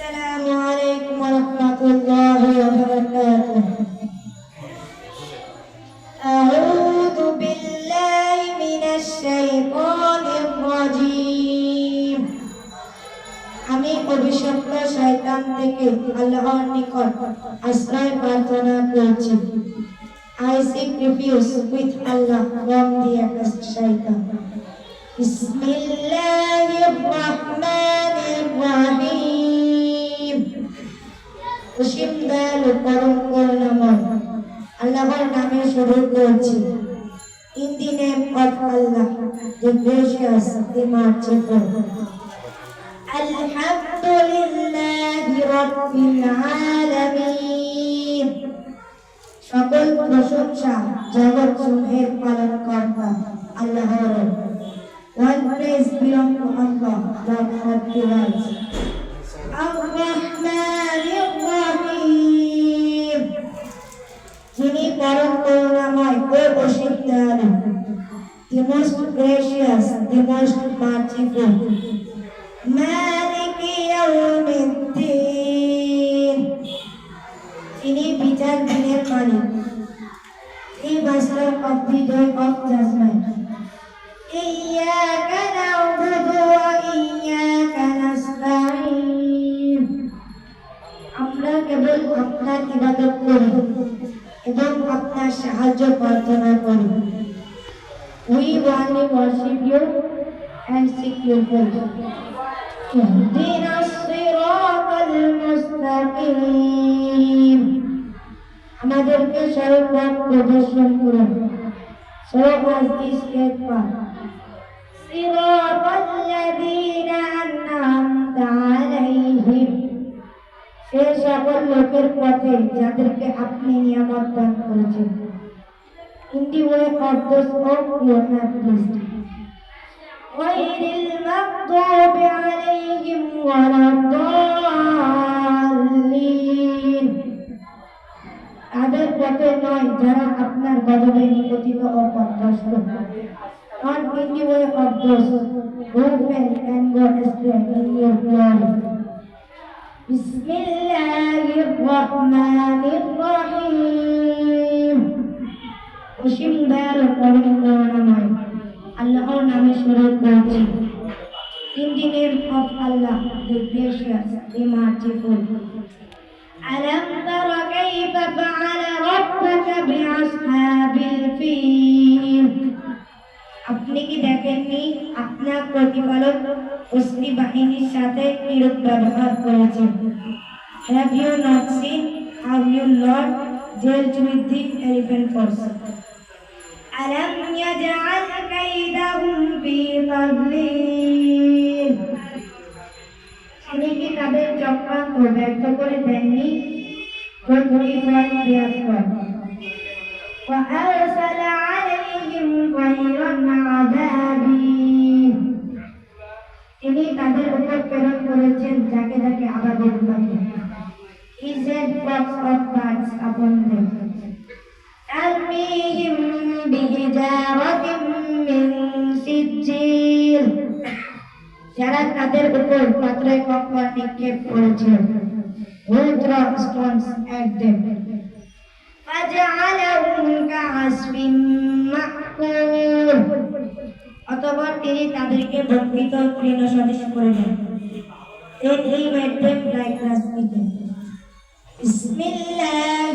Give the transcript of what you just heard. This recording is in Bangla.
السلام عليكم ورحمة الله وبركاته أعوذ بالله من الشيطان الرجيم আমি অভিশপ্ত শয়তান থেকে আল্লাহর নিকট আশ্রয় প্রার্থনা করছি I seek refuge with Allah from the accursed shaitan. বিসমিল্লাহির রহমানির রহিম পরম করুণাময় আল্লাহর নামে শুরু করছি In the name of Allah, the gracious, the merciful. আলহামদুলিল্লাহি রাব্বিল আলামিন সকল প্রশংসা জগৎ সমূহের পালন কর্তা আল্লাহর One praise belong to Allah, Lord পরম করুণাময় ও অসীম দয়ালু the most gracious the most merciful মালিক ইয়াউমিদ্দিন তিনি বিচার দিনের মালিক He master of the day of judgment. إياك نعبد وإياك نستعين আমরা কেবল আপনার ইবাদত করি এবং আপনার সাহায্য প্রার্থনা করি We only worship you and seek your help. اهدنا الصراط المستقيم আমাদেরকে সরল পথ প্রদর্শন করুন সরল স্টেট পাথ صراط الذين সে সকল লোকের পথে যাদেরকে আপনি নিয়ামত দান করেছেন In the way of those of you have blessed. غير المغضوب عليهم ولا الضالين তাদের পথে নয় যারা আপনার গজবে নিপতিত ও পথভ্রষ্ট Not in the way of those who fell and go astray in your glory. بسم الله الرحمن الرحيم অসীম দয়ালু পরম করুণাময় আল্লাহর নামে শুরু করছি In the name of Allah, the gracious, the merciful. ألم تر كيف فعل ربك بأصحاب الفيل আপনি কি দেখেননি আপনার প্রতিপালক অস্ত্রী বাহিনীর সাথে কিরূপ ব্যবহার করেছেন Have you not seen how your Lord dealt with the elephant force? ألم يجعل كيدهم في تضليل তিনি কি তাদের চক্রান্ত ব্যর্থ করে দেননি প্রথমে প্রয়াস কর وأرسل عليهم طيرا عذابين তিনি তাদের উপর প্রেরণ করেছেন যাকে যাকে আবাদের পাখি He sent flocks of birds upon them. ترميهم بحجارة من سجيل যারা তাদের উপর পাত্রে কঙ্কর নিক্ষেপ করেছিল Who throw stones at them. অতঃপর তিনি তাদেরকে ভক্ষিত তৃণ সদৃশ করে দেন Then he went back last weekend. Bismillah.